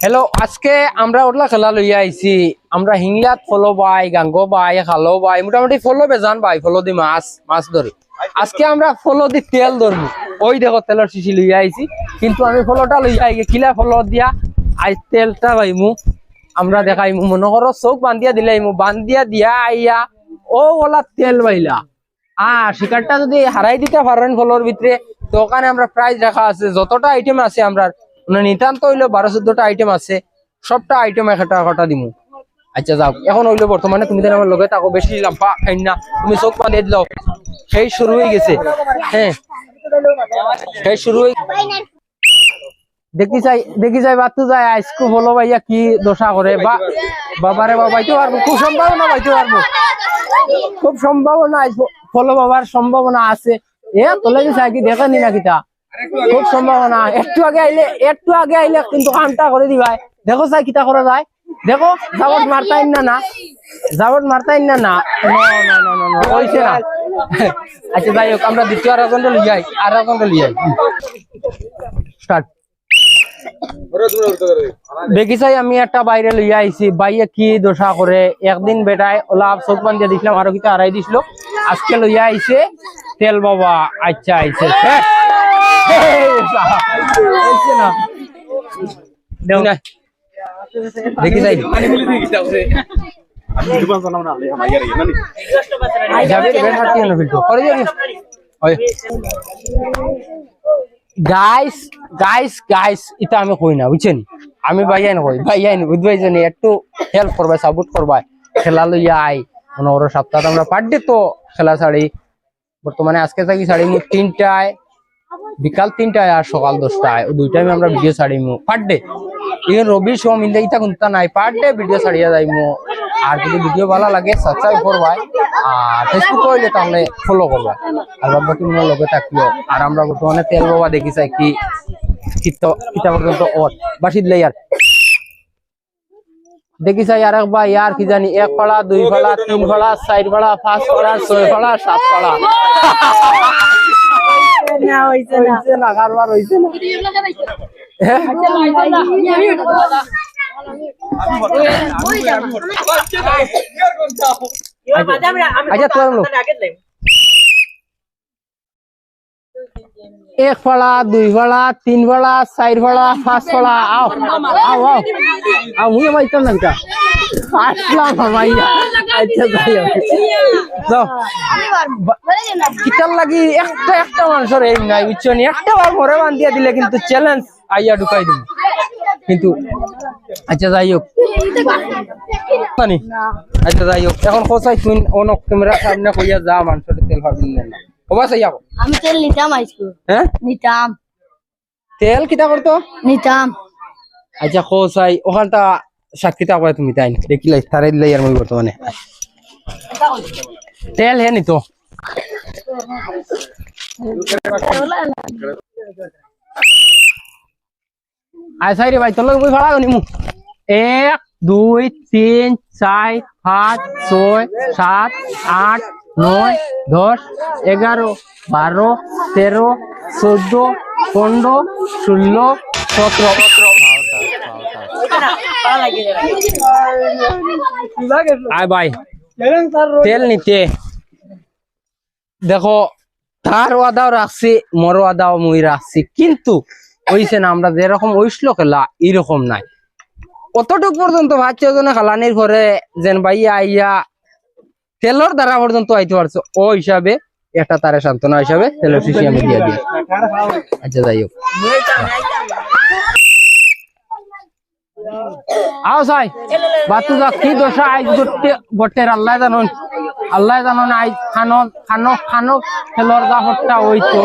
Hello আজকে আমরা ওটলা খেলা লইয়া আইছি। আমরা হিংলাত ফলো বাই, গাঙ্গো বাই, খালো বাই, মোটামুটি ফলো বেজান বাই ফলো দি মাছ মাছ ধরি। আজকে আমরা ফলো দি তেল ধরবো ওই দেখো তেলের শিশি লইয়া আইছি। কিন্তু আমি ফলোটা লইয়া আই কিলা ফলো দিয়া? আই তেলটা পাইমু। আমরা দেখাইমু, মনে করো চোখ বান্ধিয়া দিলাইমু বান্ধিয়া দিয়া আইয়া, ও ওলা তেল বাইলা আর শিকারটা যদি হারাই দিতে পারেন ফলোর ভিতরে তো ওখানে আমরা প্রাইজ রাখা আছে। যতটা আইটেম আছে আমরা নিতান্ত হইল বারো চোদ্দটা আইটেম আছে, সবটা আইটেম একটা একটা দিমু। আচ্ছা যাও এখন হইল বর্তমানে তুমি তো আমার লগে থাকো বেশি লাম্পা খাই না, তুমি চোখ বাঁধিয়ে দিলাও সেই শুরু হয়ে গেছে। হ্যাঁ সেই শুরু দেখি চাই দেখি চাই বাতু যায় আইসকু ভাইয়া কি দশা করে বা বাবারে বাবা বাইতে পারব খুব সম্ভাবনা বাইতে পারব খুব সম্ভাবনা ফলো বাবার সম্ভাবনা আছে। এ তোলে যে সাইকি দেখেনি না কিতা। খুব সম্ভাবনা একটু আগে আইলে একটু আগে আইলে কিন্তু কামটা করে দিবাই। দেখো চাই কিতা করা যায়। দেখো জাবট মারতাই না না। জাবট মারতাই না না। না আচ্ছা যাই হোক, আমরা দ্বিতীয় আর একজনটা লিয়াই আর একজনটা লিয়াই স্টার্ট। দেখি চাই, আমি একটা বাইরে লইয়া আইছি। বাইয়ে কি দশা করে? একদিন বেটায় ওলা চোখ বান্ধিয়া দিছিলাম, আরও কিতা হারাই দিছিল। আজকে লইয়া আইছে তেল বাবা। আচ্ছা আইছে। না না দেখি যাই বেট হাঁটি না গাইস এটা আমি কই না, বুঝছেন? আমি ভাইয়াই কই, ভাইয়াই বুঝবাইছেন একটু হেল্প করবা সাপোর্ট করবা খেলা লইয়া আই মনে ওর সপ্তাহ আমরা পার তো খেলা ছাড়ি। বর্তমানে আজকে থাকি ছাড়ি মু তিনটায়। বিকাল তিনটায় আর সকাল দশটায়। দুই টাইমে আমরা ভিডিও ছাড়িমু। পার ডে এই রবি সোম ইন্দা ইতা কোনটা নাই। পার ডে ভিডিও ছাড়িয়া যাইমু। আর যদি ভিডিও ভালো লাগে সাবস্ক্রাইব করবাই। আর ফেসবুক হইলে তাহলে ফলো করবা আর বাদ বাকি মনে লগে থাকিও আর আমরা বর্তমানে তেল বাবা দেখি চাই কি কিতা দুই ফাড়া তিন ফাড়া চার ফাড়া পাঁচ ফাড়া ছয় ফাড়া সাত ফাড়া হইছে না। কারবার হইছে না। হ্যাঁ? আচ্ছা তোর লোক এক ফাড়া দুই ফাড়া তিন ফাড়া চার ফাড়া পাঁচ ফাড়া আও আও আও। আও, মুই পাইতাম না কিটা আসলাম ভাইয়া আচ্ছা যাই কিতার লাগি একটা একটা মানুষের এই নাই, বুঝছ নি? একটা বার ঘরে বান্ধিয়া দিলে কিন্তু চ্যালেঞ্জ আইয়া ঢুকাই দিব। কিন্তু আচ্ছা যাই হোক। আচ্ছা যাই হোক। এখন কোথায় তুই অনেক ক্যামেরা সামনে কইয়া যা, মানুষের তেল ভাবিন না। ওবা চাই যাব আমি তেল নিতাম আইসকু হ্যাঁ নিতাম। তেল কিতা করতো নিতাম। আচ্ছা কোথায় ওখানটা সাক্ষীতা কয় তুমি তাই দেখিলাই তারে দিলাই আর মই বর্তমানে তেল হে নিতো। সাই রে ভাই তোর লগে বই ভাড়া নিমু এক দুই তিন চার পাঁচ ছয় সাত আট নয়, দশ, এগারো, বারো, তেরো, চোদ্দ, পনেরো, ষোলো, সতেরো। তেল নিতে। দেখো, তার ওয়াদাও রাখছি, মোর ওয়াদাও মুই রাখছি। কিন্তু ওইছে না, আমরা যেরকম ওইসল খেলা এরকম নাই। অতটুক পর্যন্ত বাচ্চা জনে খালানির ঘরে যেন ভাইয়া আইয়া তেলর দ্বারা পর্যন্ত আইতে পারছ। ও হিসাবে এটা তারে সান্ত্বনা হিসাবে তেলের শিশি আমি দিয়ে দিই। আচ্ছা যাই হোক। আও সাই, বাতু যা, কি দশা আইজ গটে গটের আল্লাহ জানন। আল্লাহ জানন আইজ খানো খানো খানো খেলর গা হট্টা ওই তো।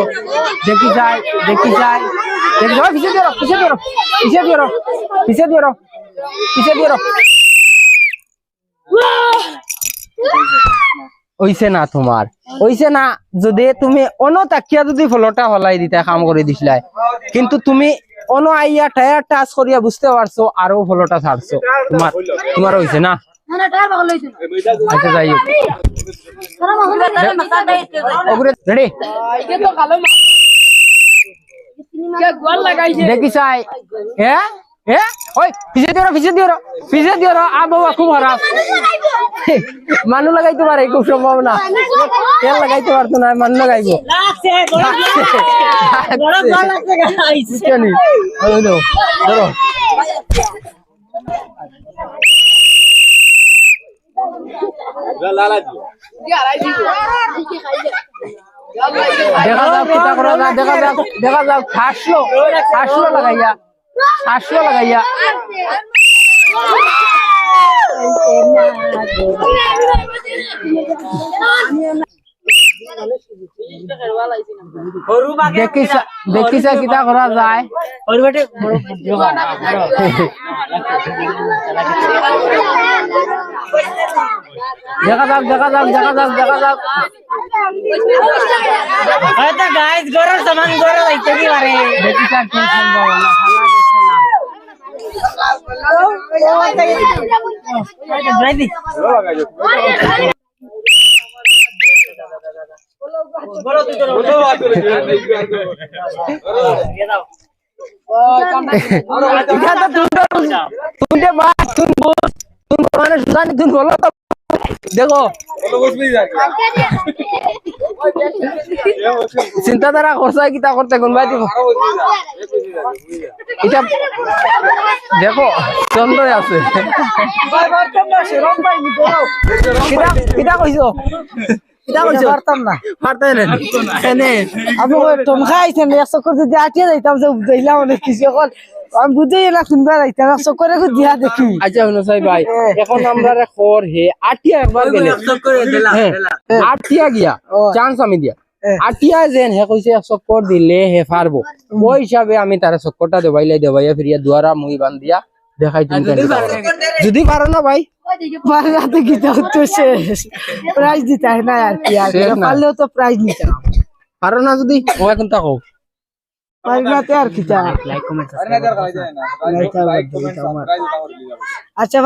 দেখি যাই দেখি যাই। দেখি যাই পিছে দিয়ে পিছে দিয়ে পিছে দিয়ে পিছে দিয়ে পিছে দিয়ে ওইছে না তোমার। ওইছে না, যদি তুমি অন তাকিয়া যদি ফলটা হলাই দিতা, কাম করে দিছিলাই। কিন্তু তুমি অন আইয়া টায়ার টাচ করিয়া বুঝতে পারছ আরও ফলটা ছাড়ছো তোমার তোমার হইছে না? দেখি চাই হ্যাঁ এ? ওই পিছে দিও পিছে দিও পিছে দিও আবহাওয়া খুব খারাপ। মানুষ লাগাইতে পারে খুব সম্ভব না। তেল লাগাইতে পারতো না মানুষ লাগাইবো। ধরো দেখা যাক দেখা যাক দেখা যাক। হাসলো হাসলো লাগাইয়া। হাসলো লাগাইয়া দেখিছা দেখিছা কিতা করা যায়? দেখা যাক দেখা যাক দেখা যাক দেখা যাক হয়তো গাইস গরুর সমান গরু হইতে কি পারে দেখিছা কি সম্ভব না খালা গেছে না রাইদি এটা তো তুই তুই তুই মানে সুজানি তুই বলো তো দেখো। চিন্তাধারা করছে কিতা করতে কোন ভাই দিব এটা দেখো চন্দ্র আছে। কিতা কইছো আমি টমখা আইছেন একশো করে যদি আটিয়ে যাইতাম যে বুঝাইলাম অনেক কিছু এখন আমি বুঝাই না শুনবার আইতাম একশো দিয়া দেখি। আচ্ছা হলো সাই ভাই এখন আমরা খর হে আটিয়া একবার গেলে। হ্যাঁ, আটিয়া গিয়া চান্স আমি দিয়া। আটিয়া যেন হে কইছে চক্কর দিলে হে পারব ওই হিসাবে আমি তার চক্করটা দেবাইলাই দেবাইয়া ফিরিয়া দুয়ারা মুই বান্ধিয়া দেখাই তুমি যদি পারো না। ভাই। পারলাতে গীতা তো শেষ প্রাইজ দিতে হয় না আর কি আর। পারলেও তো প্রাইজ পারো না যদি ও এখন তা কও পারলাতে আর কি আচ্ছা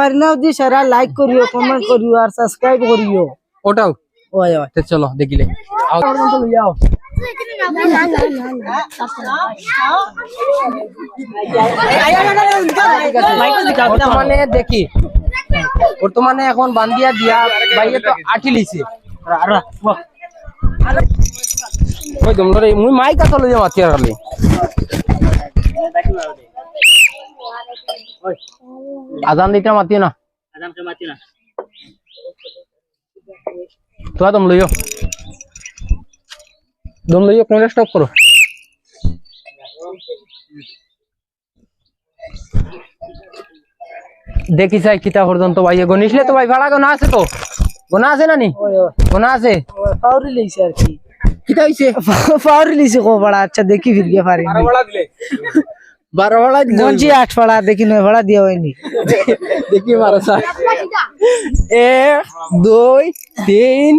দি সারা লাইক করিও কমেন্ট করিও আর সাবস্ক্রাইব করিও। ওটাও? ওই ওই চলো দেখিলে আও যাও। বর্তমানে দেখি। বর্তমানে এখন বান্দিয়া দিয়া বাইয়ে তো আঠি লিছে। ওই তোমরা মুই মাইকা তো লই মাতি আর খালি আজান দিতে মাতি না। তো দম লইও। দম লইও কোন স্টপ করো। দেখি চাই কিতা পর্যন্ত ভাই গণিসলে তো ভাই ভাড়া গোনা আছে তো। গোনা আছে না নি? গোনা আছে? পাউরি লইছে আর কি। কিতা হইছে পাউরি লইছে কো বড়া আচ্ছা দেখি ফির গিয়ে পারি বারো ভাড়া দিলে গঞ্জি আট ফাড়া দেখি নয় ভাড়া দিয়া হয়নি দেখি বারো চাই এক দুই তিন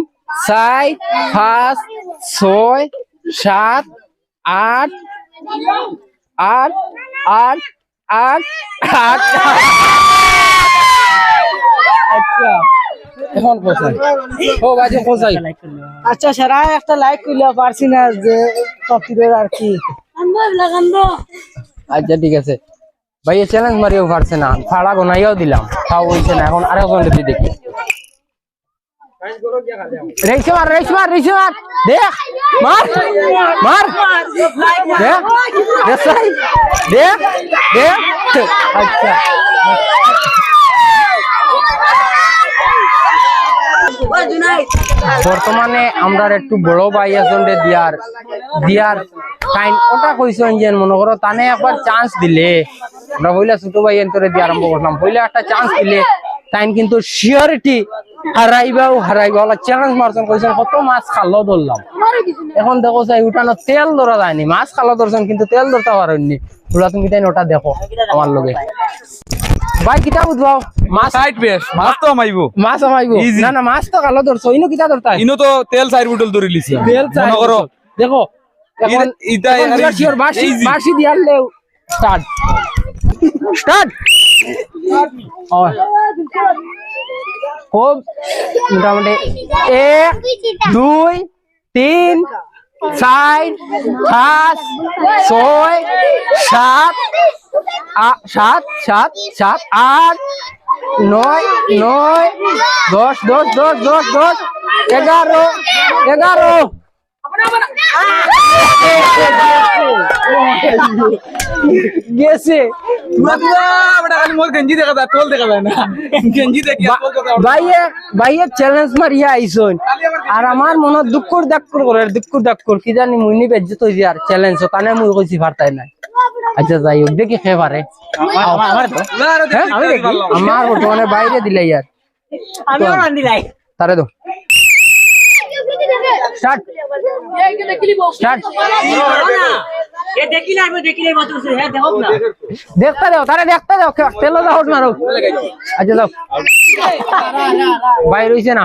চার পাঁচ ছয় সাত আট আট আট আট আট আচ্ছা এখন কোথায় ও বাজে কোথায় আচ্ছা সারা একটা লাইক করলে পারছি না যে কপিরের আর কি। আচ্ছা ঠিক আছে। ভাই চ্যালেঞ্জ মারিও পারছে না। ফাড়া গোনাইয়াও দিলাম। তাও হইছে না। এখন আরেকজন যদি দেখি। রেইছে মার রেইছে মার মার। দেখ, মার মার। দেখ দেখ দেখ। আচ্ছা। বর্তমানে আমরা একটু বড় ভাই আছেন দিয়ার দিয়ার টাইম ওটা কইছেন যে মনে করো তানে একবার চান্স দিলে। আমরা হইলা ছোট ভাই এন্তরে দিয়ে আরম্ভ করলাম। হইলে একটা চান্স দিলে টাইম কিন্তু শিওরিটি হারাইবাও হারাইবা। ওলা চ্যালেঞ্জ মারছেন, কইছেন, কত মাছ খালো ধরলাম। এখন দেখো চাই, উঠানো তেল ধরা যায়নি। মাছ খালো ধরছেন, কিন্তু তেল ধরতে পারেননি। ওলা তুমি তাই ওটা দেখো আমার লগে। ভাই কিতা বুঝবাও? মাছ সাইড বেশ মাছ তো আমাইবো মাছ আমাইব. না না মাছ তো কালো ধরছো। ইনো কিতা ধরতা? ইনো তো তেল চার বুটল ধরে লিছি। তেল চাই মনে করো দেখো এখন sure বার্ষি easy। বার্ষি দিয়ালে স্টার্ট। স্টার্ট। খুব মোটামুটি এক দুই তিন চার, পাঁচ, ছয়, সাত সাত সাত সাত, আট, নয় নয়, দশ দশ দশ দশ দশ, এগারো এগারো। গেছে। বেটা গেঞ্জি দেখা যায় তোল দেখা যায় না। গেঞ্জি দেখি আর তোল দেখা যায় না। ভাইয়ে ভাইয়ে চ্যালেঞ্জ মারিয়া আইসন। আর আমার মনত দুঃখর দাক্কর করে দুঃখর দাক্কর কি জানি মুই নি বেজ্জত হইছি আর চ্যালেঞ্জ তানে মুই কইছি পারতাই নাই। আচ্ছা যাই হোক দেখি খেয়ে পারে। আরে হ্যাঁ? আমার বর্তমানে বাইরে দিলে ইয়ার। আমি তারে দো। স্টার্ট। স্টার্ট। দেখতে দাও তারে দেখতে দাও তেলো দাও মারো। আচ্ছা যাও। বাইরে হইছে না।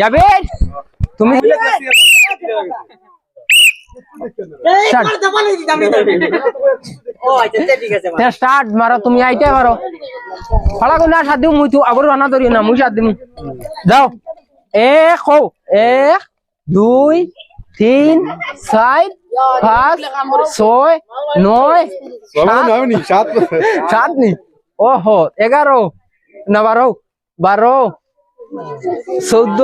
যাবে? তুমি স্টার্ট। স্টার্ট মারো তুমি আইতে পারো। ফালা কোন দিও মুই তো আবার রানা ধরি না মুই সাত দিম। যাও। এক কও এক দুই তিন চার পাঁচ ছয় নয় সাত। সাত। নি। ওহো এগারো না বারো বারো চৌদ্দ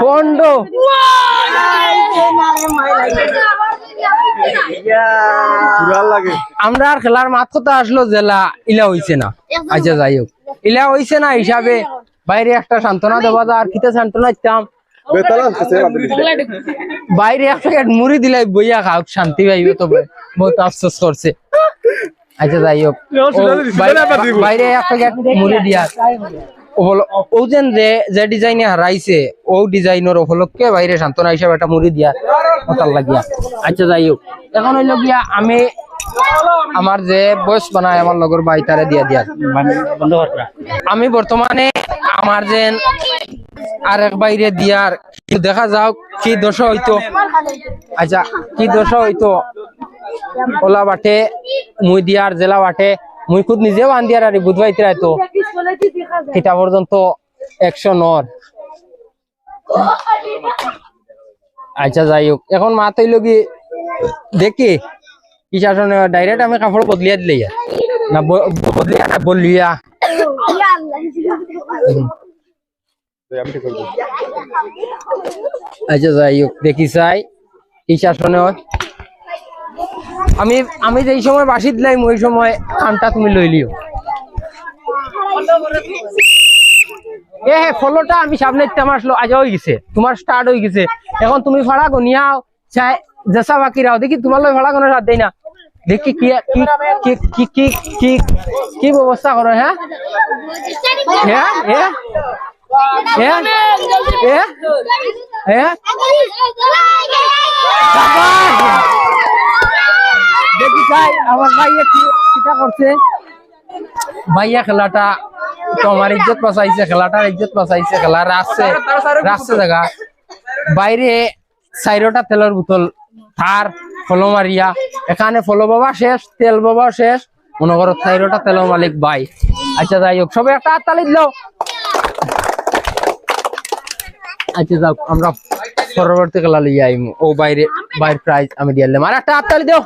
পনেরো। আমরা আর খেলার মাত কথা আসলো জেলা ইলা হইছে না। আচ্ছা যাই হোক। ইলা হইছে না হিসাবে বাইরে একটা সান্ত্বনা দেওয়া যা আর কিতে সান্ত্বনা দিতাম? বাইরে এক প্যাকেট মুড়ি দিলাই বইয়া খাওক শান্তি পাইবে তবে বহুত আফসোস করছে। আচ্ছা যাই হোক। বাইরে এক প্যাকেট মুড়ি দিয়া। ও যেন যে যে ডিজাইনে হারাইছে ও ডিজাইনের উপলক্ষে বাইরে সান্ত্বনা হিসাবে একটা মুড়ি দিয়া ওটার লাগিয়া। আচ্ছা যাই হোক। এখন হইল গিয়া আমি আমার যে বয়স বানায় আমার লগর ভাই তারে দিয়া দিয়া। আমি বর্তমানে আমার যে আরেক বাইরে দিয়ার দেখা যাও কি দশা হইতো। আচ্ছা কি দশা হইতো? ওলা বাটে, মুই দিয়ার জেলা বাটে, মুই খুদ নিজেও আন আর বুধবাইতে রাইতো। এটা পর্যন্ত একশো নর। আচ্ছা যাই হোক। এখন মা তৈল কি দেখি, কি শাসনে ডাইরেক্ট আমি কাপড় বদলিয়া দিলে না বদলিয়া না বলিয়া আচ্ছা যাই হোক, দেখি চাই। কি শাসনে হয়? আমি আমি যেই সময় বাসি দিলাম ওই সময় খানটা তুমি লই লিও। এ, হে, ফলোটা আমি সামনে ইত্তাম আসলো আজ হয়ে গেছে, তোমার স্টার্ট হয়ে গেছে। এখন তুমি ভাড়া গনিয়াও চাই, জেসা বাকি রাও। দেখি তোমার ভাড়া গনার হাত দেই না। দেখি কি কি কি কি কি কি কি ব্যবস্থা করো হ্যাঁ হ্যাঁ হ্যাঁ হ্যাঁ হ্যাঁ হ্যাঁ দেখি চাই আমার ভাইয়া কি কিটা করছে ভাইয়া খেলাটা তো আমার ইজ্জত বাঁচাইছে খেলাটার ইজ্জত বাঁচাইছে খেলা রাখছে রাখছে জায়গা বাইরে চাইরোটা তেলের বোতল থার ফলো মারিয়া। এখানে ফলো বাবা শেষ, তেল বাবা শেষ। মনে করো চাইরোটা তেল মালিক ভাই আচ্ছা যাই হোক, সবাই একটা হাততালি দিল আচ্ছা যাও আমরা পরবর্তী খেলা লইয়া আইমু। ও, বাইরে, বাইর প্রাইজ আমি দিয়ে দিলাম। আর একটা হাততালি দাও।